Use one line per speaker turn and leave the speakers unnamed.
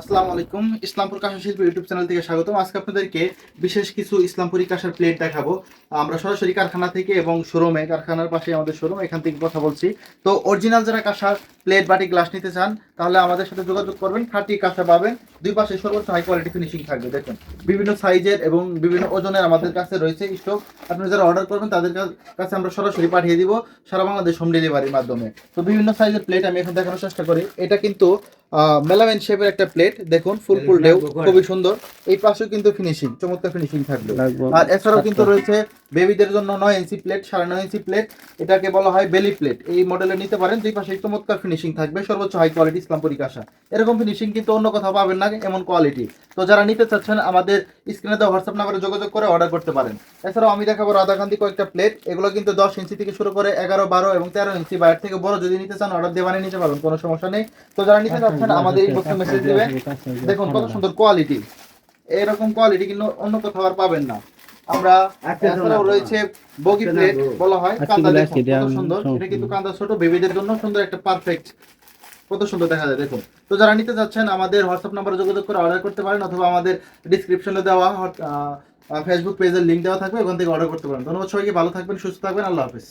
আসসালামু আলাইকুম। ইসলামপুর কাঁসা শিল্পী ইউটিউব চ্যানেল থেকে স্বাগতম। আজকে আপনাদেরকে বিশেষ কিছু ইসলামপুরি কাঁসার প্লেট দেখাবো। আমরা সরাসরি কারখানা থেকে এবং শোরুমে, কারখানার পাশে আমাদের শোরুম, এখান থেকে কথা বলছি। তো অরিজিনাল যারা কাঁসার প্লেট বাটি গ্লাস নিতে চান, তাহলে আমাদের সাথে যোগাযোগ করবেন। খাঁটি কাঁসা পাবেন। দুই পাশে সর্বোচ্চ হাই কোয়ালিটি ফিনিশিং থাকবে। দেখুন, বিভিন্ন সাইজের এবং বিভিন্ন ওজনের আমাদের কাছে রয়েছে স্টক আপনি যারা অর্ডার করবেন, তাদের কাছে আমরা সরাসরি পাঠিয়ে দিব সারা বাংলাদেশ হোম ডেলিভারির মাধ্যমে। তো বিভিন্ন সাইজের প্লেট আমি এখন দেখানোর চেষ্টা করি। এটা কিন্তু মেলামেন শেপের একটা প্লেট দেখুন ফুল ফুল ঢেউ খুবই সুন্দর। এই পাশেও কিন্তু ফিনিশিং চমৎকার ফিনিশিং থাকবে। আর এছাড়াও কিন্তু রয়েছে বেবিদের জন্য নয় ইঞ্চি প্লেট সাড়ে নয় ইঞ্চি প্লেট এটাকে বলা হয় বেলি প্লেট এই মডেলে নিতে পারেন দুই পাশে চমৎকার ফিনিশিং থাকবে সর্বোচ্চ হাই কোয়ালিটি ইসলামপুরি কাঁসা এরকম ফিনিশিং কিন্তু অন্য কোথাও পাবেন না এমন কোয়ালিটি তো যারা নিতে চাচ্ছেন আমাদের স্ক্রিনে দেওয়া হোয়াটসঅ্যাপ নাম্বারে যোগাযোগ করে অর্ডার করতে পারেন। এছাড়াও আমি দেখাবো রাধাকান্তি কয়েকটা প্লেট এগুলো কিন্তু দশ ইঞ্চি থেকে শুরু করে এগারো বারো এবং তেরো ইঞ্চি। বাইরে থেকে বড় যদি নিতে চান অর্ডার দিয়ে বানিয়ে নিতে পারবেন কোনো সমস্যা নেই। তো যারা নিতে চাচ্ছেন আমাদের এই বক্সে মেসেজ দিবে। দেখুন কত সুন্দর কোয়ালিটি এরকম কোয়ালিটি কিন্তু অন্য কোথাও আর পাবেন না। আমরা এছাড়াও রয়েছে বগি প্লেট বলা হয়। কান্দা দেখুন কত সুন্দর। এটা কিন্তু কান্দা ছোট বেবিদের জন্য সুন্দর একটা পারফেক্ট কত সুন্দর দেখা যায় দেখুন। তো যারা নিতে চাচ্ছেন আমাদের হোয়াটসঅ্যাপ নাম্বারে যোগাযোগ করে অর্ডার করতে পারেন অথবা আমাদের ডিসক্রিপশনে দেওয়া ফেসবুক পেজের লিঙ্ক দেওয়া থাকবে, ওখান থেকে অর্ডার করতে পারেন ধন্যবাদ সবাইকে, ভালো থাকবেন, সুস্থ থাকবেন, আল্লাহ হাফিজ।